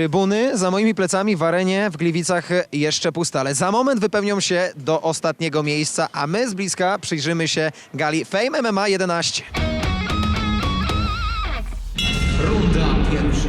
Trybuny za moimi plecami w arenie w Gliwicach jeszcze puste, ale za moment wypełnią się do ostatniego miejsca, a my z bliska przyjrzymy się gali Fame MMA 11. Runda pierwsza.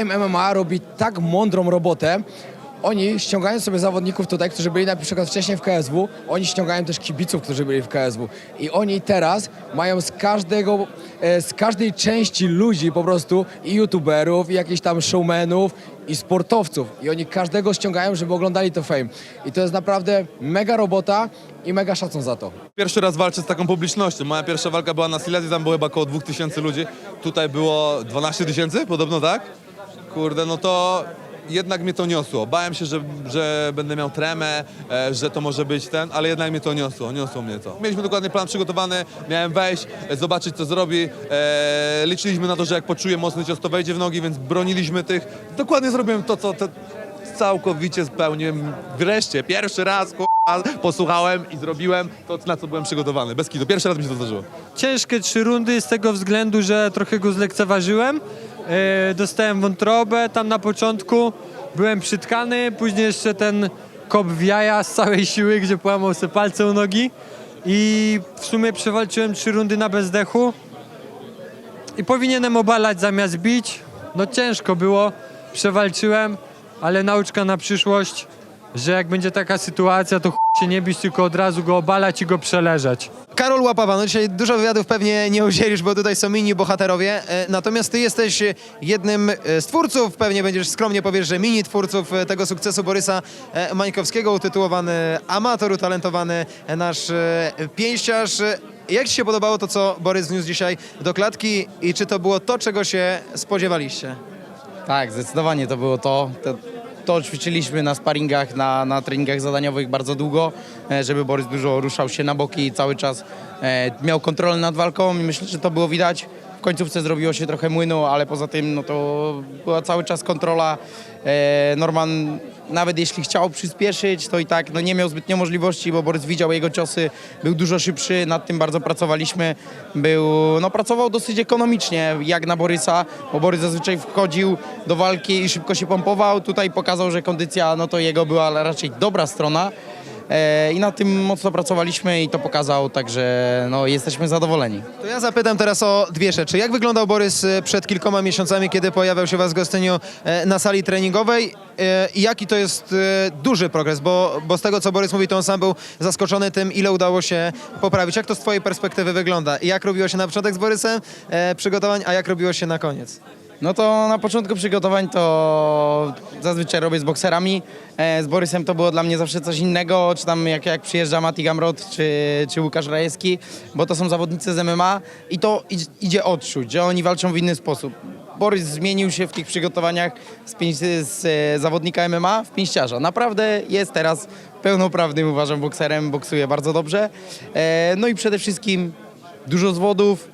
Fame MMA robi tak mądrą robotę. Oni ściągają sobie zawodników tutaj, którzy byli na przykład wcześniej w KSW, oni ściągają też kibiców, którzy byli w KSW. I oni teraz mają z każdego, e, z każdej części ludzi po prostu i youtuberów, i jakichś tam showmenów, i sportowców. I oni każdego ściągają, żeby oglądali to Fame. I to jest naprawdę mega robota i mega szacun za to. Pierwszy raz walczę z taką publicznością. Moja pierwsza walka była na Silesii, tam było chyba około 2000 ludzi. Tutaj było 12 tysięcy, podobno tak? Kurde, no to jednak mnie to niosło. Bałem się, że, że będę miał tremę, e, że to może być ten, ale jednak mnie to niosło, niosło mnie to. Mieliśmy dokładny plan przygotowany, miałem wejść, e, zobaczyć co zrobi. E, liczyliśmy na to, że jak poczuję mocny cios, to wejdzie w nogi, więc broniliśmy tych. Dokładnie zrobiłem to, co te, całkowicie spełniłem. Wreszcie, pierwszy raz, posłuchałem i zrobiłem to, na co byłem przygotowany. Bez kitu, pierwszy raz mi się to zdarzyło. ciężkie trzy rundy z tego względu, że trochę go zlekceważyłem. E, dostałem wątrobę tam na początku, byłem przytkany, później jeszcze ten kop w jaja z całej siły, gdzie połamał sobie palce u nogi i w sumie przewalczyłem trzy rundy na bezdechu i powinienem obalać zamiast bić. No ciężko było, przewalczyłem, ale nauczka na przyszłość, że jak będzie taka sytuacja, to nie bić, tylko od razu go obalać i go przeleżeć. Karol Łapawa, no dzisiaj dużo wywiadów pewnie nie udzielisz, bo tutaj są inni bohaterowie, e, natomiast ty jesteś jednym e, z twórców, pewnie będziesz skromnie powiesz, że mini twórców e, tego sukcesu Borysa e, Mańkowskiego, utytułowany amator, utalentowany e, nasz e, pięściarz. E, Jak ci się podobało to, co Borys wniósł dzisiaj do klatki i czy to było to, czego się spodziewaliście? Tak, zdecydowanie to było to. To, to ćwiczyliśmy na sparingach, na, na treningach zadaniowych bardzo długo, e, żeby Borys dużo ruszał się na boki i cały czas e, miał kontrolę nad walką i myślę, że to było widać. W końcówce zrobiło się trochę młynu, ale poza tym no to była cały czas kontrola. E, Norman nawet jeśli chciał przyspieszyć, to i tak no, nie miał zbytnio możliwości, bo Borys widział jego ciosy, był dużo szybszy, nad tym bardzo pracowaliśmy. Był, no, pracował dosyć ekonomicznie, jak na Borysa, bo Borys zazwyczaj wchodził do walki i szybko się pompował. Tutaj pokazał, że kondycja no, to jego była raczej dobra strona. E, I nad tym mocno pracowaliśmy i to pokazał, także no, jesteśmy zadowoleni. To ja zapytam teraz o dwie rzeczy. Jak wyglądał Borys e, przed kilkoma miesiącami, kiedy pojawiał się was w Gostyniu e, na sali treningowej? I jaki to jest duży progres? Bo, bo z tego, co Borys mówi, to on sam był zaskoczony tym, ile udało się poprawić. Jak to z twojej perspektywy wygląda? Jak robiło się na początek z Borysem przygotowań, a jak robiło się na koniec? No to na początku przygotowań to zazwyczaj robię z bokserami. E, Z Borysem to było dla mnie zawsze coś innego, czy tam jak, jak przyjeżdża Mati Gamrot, czy, czy Łukasz Rajewski, bo to są zawodnicy z MMA i to idzie odczuć, że oni walczą w inny sposób. Borys zmienił się w tych przygotowaniach z, z e, zawodnika MMA w pięściarza. Naprawdę jest teraz pełnoprawnym, uważam, bokserem, boksuje bardzo dobrze. E, No i przede wszystkim dużo zwodów,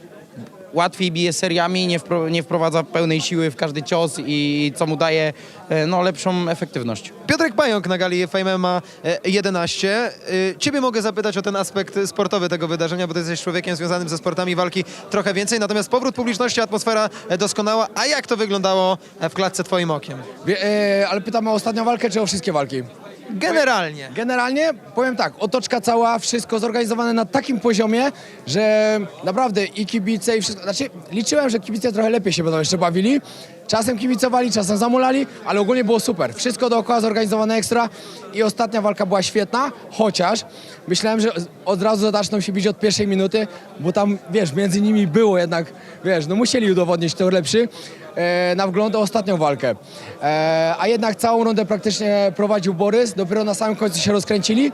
łatwiej bije seriami, nie, wpro, nie wprowadza pełnej siły w każdy cios i co mu daje e, no, lepszą efektywność. Piotrek Pająk na gali Fame ma 11. E, Ciebie mogę zapytać o ten aspekt sportowy tego wydarzenia, bo ty jesteś człowiekiem związanym ze sportami walki trochę więcej. Natomiast powrót publiczności, atmosfera e, doskonała. A jak to wyglądało e, w klatce twoim okiem? Wie, e, ale pytamy o ostatnią walkę, czy o wszystkie walki? Generalnie. Generalnie powiem tak, otoczka cała, wszystko zorganizowane na takim poziomie, że naprawdę i kibice i wszystko, znaczy liczyłem, że kibice trochę lepiej się będą jeszcze bawili, Czasem kibicowali, czasem zamulali, ale ogólnie było super. Wszystko dookoła zorganizowane ekstra i ostatnia walka była świetna, chociaż myślałem, że od razu zaczną się bić od pierwszej minuty, bo tam, wiesz, między nimi było jednak, wiesz, no musieli udowodnić, kto lepszy e, na wgląd o ostatnią walkę. E, a jednak całą rundę praktycznie prowadził Borys, dopiero na samym końcu się rozkręcili.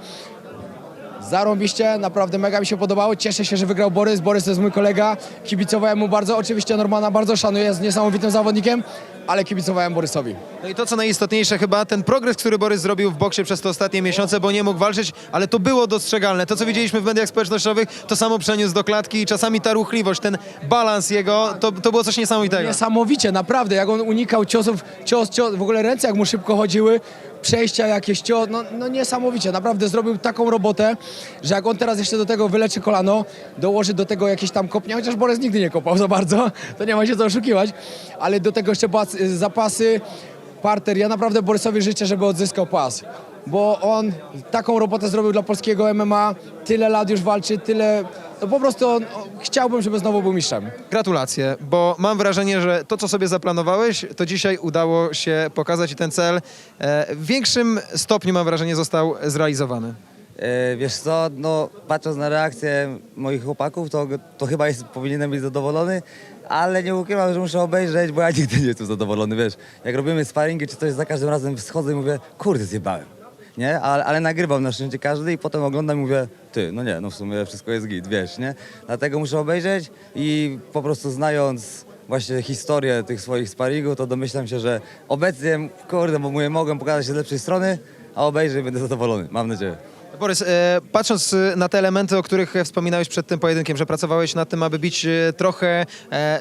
Zarąbiście, naprawdę mega mi się podobało. Cieszę się, że wygrał Borys. Borys to jest mój kolega. Kibicowałem mu bardzo. Oczywiście Normana bardzo szanuję, jest niesamowitym zawodnikiem, ale kibicowałem Borysowi. No i to, co najistotniejsze chyba, ten progres, który Borys zrobił w boksie przez te ostatnie miesiące, bo nie mógł walczyć, ale to było dostrzegalne. To, co widzieliśmy w mediach społecznościowych, to samo przeniósł do klatki i czasami ta ruchliwość, ten balans jego, to, to było coś niesamowitego. Niesamowicie, naprawdę, jak on unikał ciosów, cios, cios, w ogóle ręce jak mu szybko chodziły, przejścia jakieś, cios, no, no niesamowicie, naprawdę zrobił taką robotę, że jak on teraz jeszcze do tego wyleczy kolano, dołoży do tego jakieś tam kopnie, chociaż Borys nigdy nie kopał za bardzo, to nie ma się co oszukiwać, ale do tego jeszcze pas, zapasy, parter, ja naprawdę Borysowi życzę, żeby odzyskał pas, bo on taką robotę zrobił dla polskiego MMA, tyle lat już walczy, tyle, no po prostu on, chciałbym, żeby znowu był mistrzem. Gratulacje, bo mam wrażenie, że to, co sobie zaplanowałeś, to dzisiaj udało się pokazać i ten cel e, w większym stopniu, mam wrażenie, został zrealizowany. E, Wiesz co, no patrząc na reakcję moich chłopaków, to, to chyba jest, powinienem być zadowolony, ale nie ukrywam, że muszę obejrzeć, bo ja nigdy nie jestem zadowolony, wiesz. Jak robimy sparingi czy coś, za każdym razem wschodzę i mówię, kurde, zjebałem. Nie? Ale, ale nagrywam na szczęście każdy i potem oglądam i mówię, ty, no nie, no w sumie wszystko jest git, wiesz, nie? Dlatego muszę obejrzeć i po prostu znając właśnie historię tych swoich sparingów, to domyślam się, że obecnie, kurde, bo mówię, mogę pokazać się z lepszej strony, a obejrzę i będę zadowolony, mam nadzieję. Borys, e, patrząc e, na te elementy, o których wspominałeś przed tym pojedynkiem, że pracowałeś nad tym, aby bić e, trochę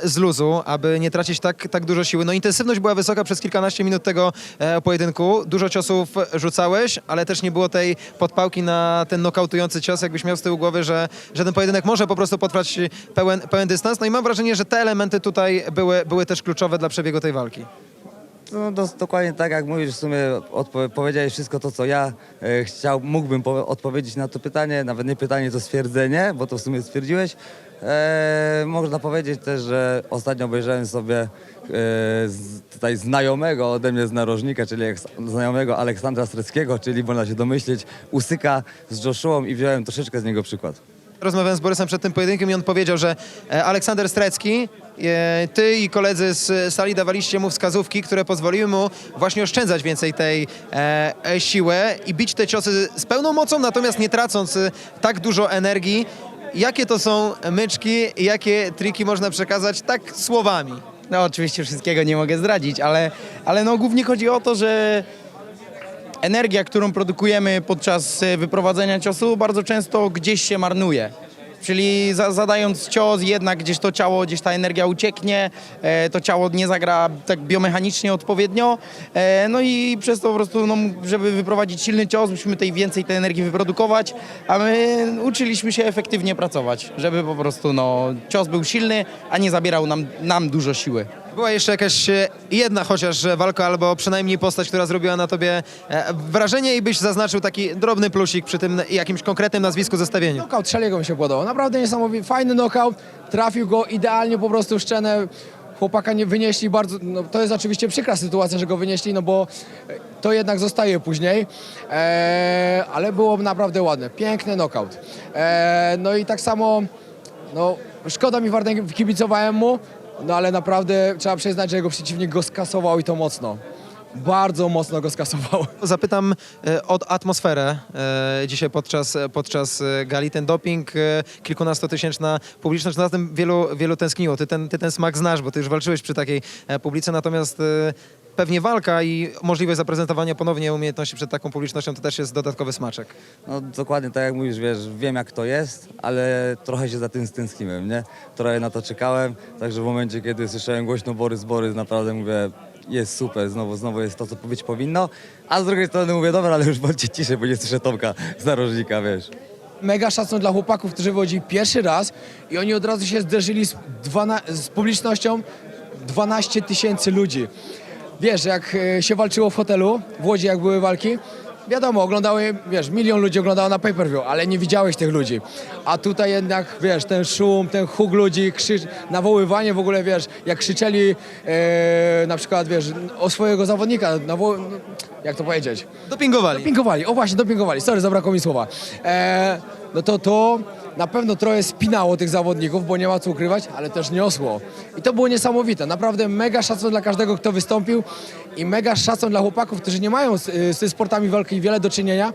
z luzu, aby nie tracić tak, tak dużo siły. No intensywność była wysoka przez kilkanaście minut tego pojedynku. Dużo ciosów rzucałeś, ale też nie było tej podpałki na ten nokautujący cios, jakbyś miał z tyłu głowy, że, że ten pojedynek może po prostu potrwać pełen, pełen dystans. No i mam wrażenie, że te elementy tutaj były, były też kluczowe dla przebiegu tej walki. No, dos- dokładnie tak jak mówisz, w sumie odpo- powiedziałeś wszystko to, co ja e, chciał, mógłbym po- odpowiedzieć na to pytanie, nawet nie pytanie, to stwierdzenie, bo to w sumie stwierdziłeś. E, można powiedzieć też, że ostatnio obejrzałem sobie e, z, tutaj znajomego ode mnie z narożnika, czyli znajomego Aleksandra Streckiego, czyli można się domyśleć, usyka z Joshuą i wziąłem troszeczkę z niego przykład. Rozmawiałem z Borysem przed tym pojedynkiem i on powiedział, że e, Aleksander Strecki, e, ty i koledzy z sali dawaliście mu wskazówki, które pozwoliły mu właśnie oszczędzać więcej tej e, siły i bić te ciosy z pełną mocą, natomiast nie tracąc tak dużo energii. Jakie to są myczki, jakie triki można przekazać tak słowami? No oczywiście wszystkiego nie mogę zdradzić, ale, ale no głównie chodzi o to, że energia, którą produkujemy podczas e, wyprowadzenia ciosu bardzo często gdzieś się marnuje. Czyli za, zadając cios jednak gdzieś to ciało, gdzieś ta energia ucieknie, e, to ciało nie zagra tak biomechanicznie odpowiednio, e, no i przez to po prostu, no, żeby wyprowadzić silny cios, musimy tej więcej tej energii wyprodukować, a my uczyliśmy się efektywnie pracować, żeby po prostu no, cios był silny, a nie zabierał nam, nam dużo siły. Była jeszcze jakaś e, jedna chociaż e, walka, albo przynajmniej postać, która zrobiła na tobie e, wrażenie i byś zaznaczył taki drobny plusik przy tym jakimś konkretnym nazwisku zestawieniu. Knockout Szeliego mi się podobał. Naprawdę niesamowity, fajny knockout. Trafił go idealnie po prostu w szczenę. Chłopaka nie wynieśli bardzo. No, to jest oczywiście przykra sytuacja, że go wynieśli, no bo to jednak zostaje później. Ale było naprawdę ładne. Piękny knockout. No i tak samo. No, szkoda mi Wardęgi, kibicowałem mu, no ale naprawdę trzeba przyznać, że jego przeciwnik go skasował i to mocno. Bardzo mocno go skasował. Zapytam e, o atmosferę e, dzisiaj podczas, podczas e, gali. Ten doping, kilkunastotysięczna publiczność, na tym wielu, wielu tęskniło. Ty ten, ty ten smak znasz, bo ty już walczyłeś przy takiej e, publice, natomiast pewnie walka i możliwość zaprezentowania ponownie umiejętności przed taką publicznością to też jest dodatkowy smaczek. No dokładnie tak jak mówisz, wiesz, wiem jak to jest, ale trochę się za tym stęskniłem, nie? Trochę na to czekałem, także w momencie, kiedy słyszałem głośno Borys, Borys, naprawdę mówię, jest super, znowu, znowu jest to, co być powinno, a z drugiej strony mówię, dobra, ale już bądźcie ciszej, bo nie słyszę Tomka z narożnika, wiesz. mega szacun dla chłopaków, którzy wychodzili pierwszy raz i oni od razu się zderzyli z, dwana, z publicznością 12 tysięcy ludzi. Wiesz, jak e, się walczyło w hotelu w Łodzi, jak były walki, wiadomo, oglądały, wiesz, milion ludzi oglądało na pay-per-view, ale nie widziałeś tych ludzi. A tutaj jednak, wiesz, ten szum, ten huk ludzi, krzyż, nawoływanie w ogóle, wiesz, jak krzyczeli e, na przykład, wiesz, o swojego zawodnika, nawo- jak to powiedzieć? Dopingowali. Dopingowali, o właśnie, dopingowali, sorry, zabrakło mi słowa. E, no to to na pewno trochę spinało tych zawodników, bo nie ma co ukrywać, ale też niosło. I to było niesamowite, naprawdę mega szacun dla każdego, kto wystąpił i mega szacun dla chłopaków, którzy nie mają z, y, z sportami walki wiele do czynienia.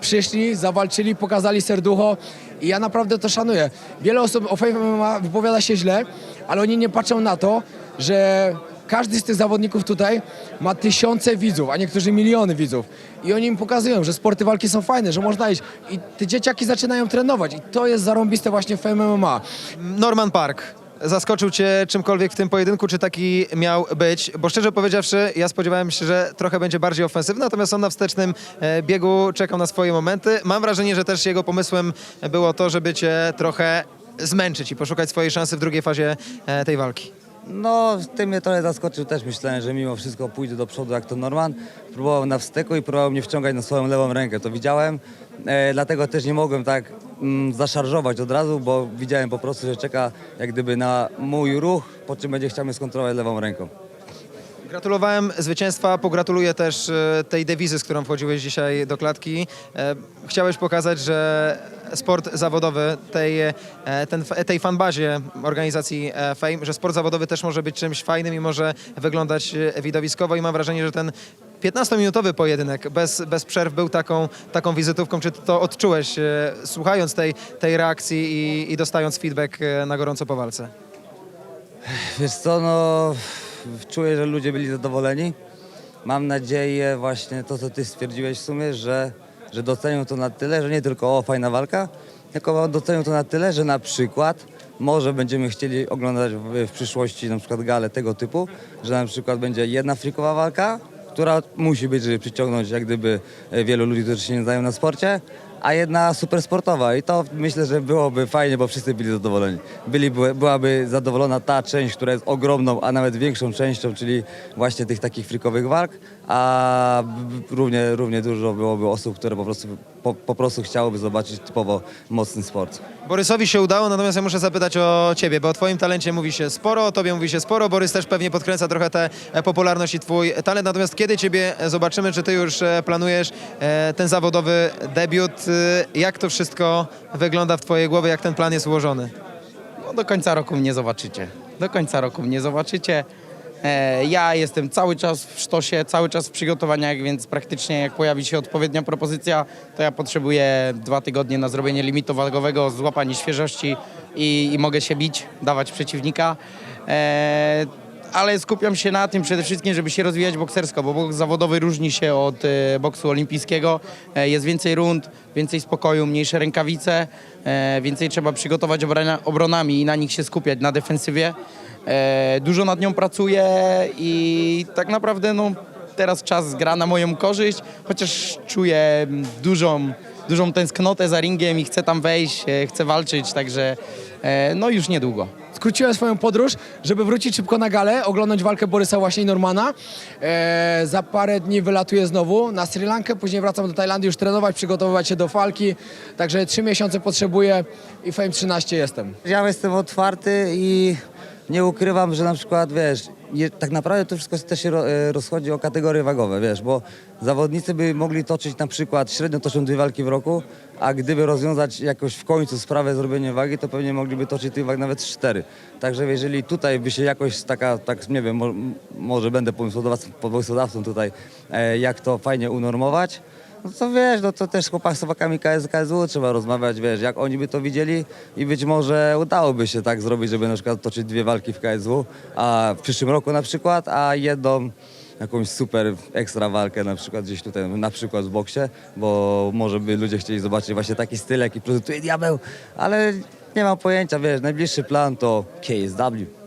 Przyszli, zawalczyli, pokazali serducho i ja naprawdę to szanuję. Wiele osób o Fame wypowiada się źle, ale oni nie patrzą na to, że każdy z tych zawodników tutaj ma tysiące widzów, a niektórzy miliony widzów. I oni im pokazują, że sporty walki są fajne, że można iść. I te dzieciaki zaczynają trenować. I to jest zarąbiste właśnie w MMA. Norman Park. Zaskoczył cię czymkolwiek w tym pojedynku, czy taki miał być? Bo szczerze powiedziawszy, ja spodziewałem się, że trochę będzie bardziej ofensywny, natomiast on na wstecznym e, biegu czekał na swoje momenty. Mam wrażenie, że też jego pomysłem było to, żeby cię trochę zmęczyć i poszukać swojej szansy w drugiej fazie e, tej walki. No, tym mnie trochę zaskoczył też. Myślałem, że mimo wszystko pójdzie do przodu jak to Norman. Próbował na wsteku i próbował mnie wciągać na swoją lewą rękę. To widziałem, e, dlatego też nie mogłem tak mm, zaszarżować od razu, bo widziałem po prostu, że czeka jak gdyby na mój ruch, po czym będzie chciał mnie skontrolować lewą ręką. Gratulowałem zwycięstwa, pogratuluję też e, tej dewizy, z którą wchodziłeś dzisiaj do klatki. E, Chciałeś pokazać, że sport zawodowy, tej, e, ten, tej fanbazie organizacji Fame, że sport zawodowy też może być czymś fajnym i może wyglądać widowiskowo i mam wrażenie, że ten 15-minutowy pojedynek bez, bez przerw był taką, taką wizytówką. Czy to odczułeś, słuchając tej, tej reakcji i, i dostając feedback na gorąco po walce? Wiesz co, no czuję, że ludzie byli zadowoleni. Mam nadzieję właśnie to, co ty stwierdziłeś w sumie, że, że docenią to na tyle, że nie tylko o, fajna walka, tylko docenią to na tyle, że na przykład może będziemy chcieli oglądać w, w przyszłości na przykład gale tego typu, że na przykład będzie jedna frikowa walka, która musi być, żeby przyciągnąć jak gdyby e, wielu ludzi, którzy się nie znają na sporcie, a jedna super sportowa i to myślę, że byłoby fajnie, bo wszyscy byli zadowoleni. Byli, byłaby zadowolona ta część, która jest ogromną, a nawet większą częścią, czyli właśnie tych takich frikowych walk, a równie, równie dużo byłoby osób, które po prostu, po, po prostu chciałyby zobaczyć typowo mocny sport. Borysowi się udało, natomiast ja muszę zapytać o ciebie, bo o twoim talencie mówi się sporo, o tobie mówi się sporo. Borys też pewnie podkręca trochę tę e, popularność i twój talent. Natomiast kiedy ciebie zobaczymy, czy ty już e, planujesz e, ten zawodowy debiut? Jak to wszystko wygląda w twojej głowie, jak ten plan jest ułożony? No, do końca roku mnie zobaczycie. Do końca roku mnie zobaczycie. E, ja jestem cały czas w sztosie, cały czas w przygotowaniach, więc praktycznie jak pojawi się odpowiednia propozycja, to ja potrzebuję dwa tygodnie na zrobienie limitu wagowego, złapanie świeżości i, i mogę się bić, dawać przeciwnika. Ale skupiam się na tym przede wszystkim, żeby się rozwijać boksersko, bo boks zawodowy różni się od e, boksu olimpijskiego. E, jest więcej rund, więcej spokoju, mniejsze rękawice, e, więcej trzeba przygotować obrona, obronami i na nich się skupiać, na defensywie. Dużo nad nią pracuję i tak naprawdę no, teraz czas gra na moją korzyść, chociaż czuję dużą, dużą tęsknotę za ringiem i chcę tam wejść, chcę walczyć, także no już niedługo. Skróciłem swoją podróż, żeby wrócić szybko na galę, oglądać walkę Borysa właśnie i Normana. E, za parę dni wylatuję znowu na Sri Lankę, później wracam do Tajlandii już trenować, przygotowywać się do walki. Także trzy miesiące potrzebuję i Fame 13 jestem. Ja jestem otwarty i nie ukrywam, że na przykład, wiesz, tak naprawdę to wszystko też się e, rozchodzi o kategorie wagowe, wiesz, bo zawodnicy by mogli toczyć na przykład, średnio toczą dwie walki w roku, a gdyby rozwiązać jakoś w końcu sprawę zrobienia wagi, to pewnie mogliby toczyć tych wag nawet cztery. Także jeżeli tutaj by się jakoś taka, tak nie wiem, mo, może będę pomysłodawcą tutaj, e, jak to fajnie unormować, no to wiesz, no to też chłopak z chłopakami KS, KSW trzeba rozmawiać, wiesz, jak oni by to widzieli i być może udałoby się tak zrobić, żeby na przykład toczyć dwie walki w KSW, a w przyszłym roku na przykład, a jedną jakąś super ekstra walkę na przykład gdzieś tutaj, na przykład w boksie, bo może by ludzie chcieli zobaczyć właśnie taki styl, jaki prezentuje Diabeł, ale nie mam pojęcia, wiesz, najbliższy plan to KSW.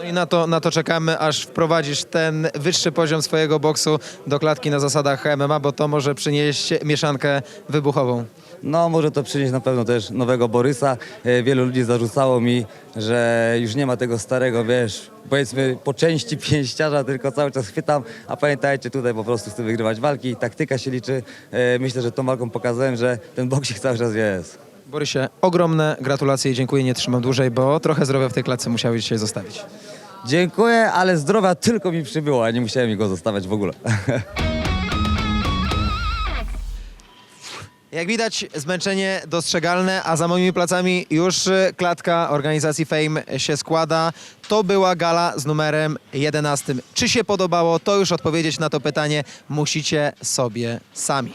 No i na to, na to czekamy, aż wprowadzisz ten wyższy poziom swojego boksu do klatki na zasadach MMA, bo to może przynieść mieszankę wybuchową. No, może to przynieść na pewno też nowego Borysa. E, Wielu ludzi zarzucało mi, że już nie ma tego starego, wiesz, powiedzmy po części pięściarza, tylko cały czas chwytam, a pamiętajcie, tutaj po prostu chcę wygrywać walki, taktyka się liczy. E, Myślę, że tą walką pokazałem, że ten boksik cały czas jest. Borysie, ogromne gratulacje i dziękuję, nie trzymam dłużej, bo trochę zdrowia w tej klatce musiałeś dzisiaj zostawić. Dziękuję, ale zdrowia tylko mi przybyło, a nie musiałem go zostawiać w ogóle. Jak widać, zmęczenie dostrzegalne, a za moimi plecami już y, klatka organizacji Fame się składa. To była gala z numerem 11. Czy się podobało? To już odpowiedzieć na to pytanie musicie sobie sami.